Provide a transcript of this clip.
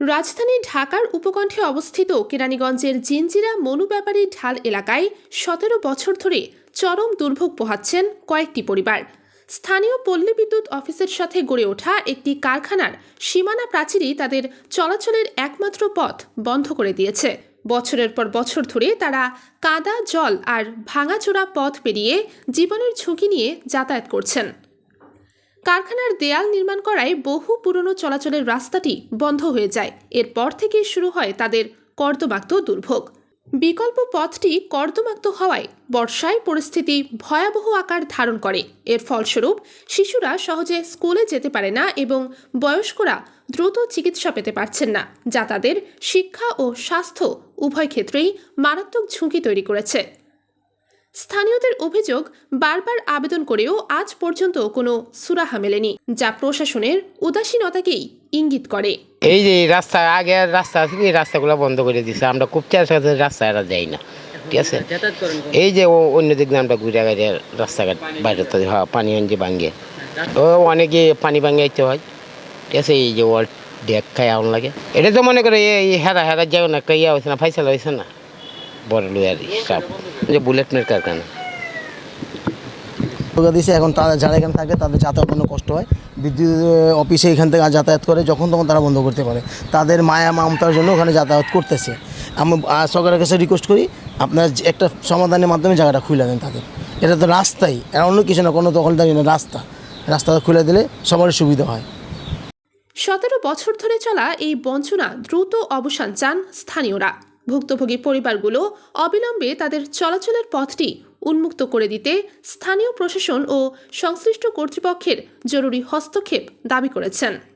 রাজধানী ঢাকার উপকণ্ঠে অবস্থিত কেরানীগঞ্জের জিঞ্জিরা মনু ব্যাপারী ঢাল এলাকায় সতেরো বছর ধরে চরম দুর্ভোগ পোহাচ্ছেন কয়েকটি পরিবার। স্থানীয় পল্লী বিদ্যুৎ অফিসের সাথে গড়ে ওঠা একটি কারখানার সীমানা প্রাচীরই তাদের চলাচলের একমাত্র পথ বন্ধ করে দিয়েছে। বছরের পর বছর ধরে তারা কাদা, জল আর ভাঙাচোরা পথ পেরিয়ে জীবনের ঝুঁকি নিয়ে যাতায়াত করছেন। কারখানার দেয়াল নির্মাণ করায় বহু পুরনো চলাচলের রাস্তাটি বন্ধ হয়ে যায়। এরপর থেকেই শুরু হয় তাদের কর্দমাক্ত দুর্ভোগ। বিকল্প পথটি কর্দমাক্ত হওয়ায় বর্ষায় পরিস্থিতি ভয়াবহ আকার ধারণ করে। এর ফলস্বরূপ শিশুরা সহজে স্কুলে যেতে পারে না এবং বয়স্করা দ্রুত চিকিৎসা পেতে পারছেন না, যা তাদের শিক্ষা ও স্বাস্থ্য উভয় ক্ষেত্রেই মারাত্মক ঝুঁকি তৈরি করেছে। স্থানীয়দের অভিযোগ বারবার আবেদন করেও আজ পর্যন্ত কোনো সুরাহা মেলেনি যা প্রশাসনের উদাসীনতাকেই ইঙ্গিত করে। এই যে রাস্তা আগে রাস্তা আছে এই রাস্তাগুলো বন্ধ করে দিছে। আমরা খুব চেষ্টা রাস্তা এরা যাই না ঠিক আছে? এই যে ও অন্য দিক দিয়ে আমরা ঘুরে গেছে রাস্তাঘাট বাইরে তো হ্যাঁ পানি আনছে ভাঙে। ও অনেকে পানি ভাঙে হয় ঠিক আছে? এই যে ওয়াল ডেক খাই আউন লাগে। এটা তো মনে করে এই হেরা হেরা যাও না একটা ইয়া হয়েছে না ফাইসাল হয়েছে না। বড় লুয়ার সব যে বুলেট মের কারখানা। দিয়েছে এখন তারা যারা এখানে থাকে তাদের যাতায়াত কোনো কষ্ট হয়। বিদ্যুৎ অফিসে এখান থেকে যাতায়াত করে যখন তখন তারা বন্ধ করতে পারে। তাদের মায়া মমতার জন্য ওখানে যাতায়াত করতেছে। আমি সরকারের কাছে রিকোয়েস্ট করি আপনার যে একটা সমাধানের মাধ্যমে জায়গাটা খুলে দেন তাদের। এটা তো রাস্তাই এটা অন্য কিছু না কোনো দখলদারি না রাস্তা। রাস্তাটা খুলে দিলে সবারই সুবিধা হয়। সতেরো বছর ধরে চলা এই বঞ্চনা দ্রুত অবসান চান স্থানীয়রা। ভুক্তভোগী পরিবারগুলো অবিলম্বে তাদের চলাচলের পথটি উন্মুক্ত করে দিতে স্থানীয় প্রশাসন ও সংশ্লিষ্ট কর্তৃপক্ষের জরুরি হস্তক্ষেপ দাবি করেছেন।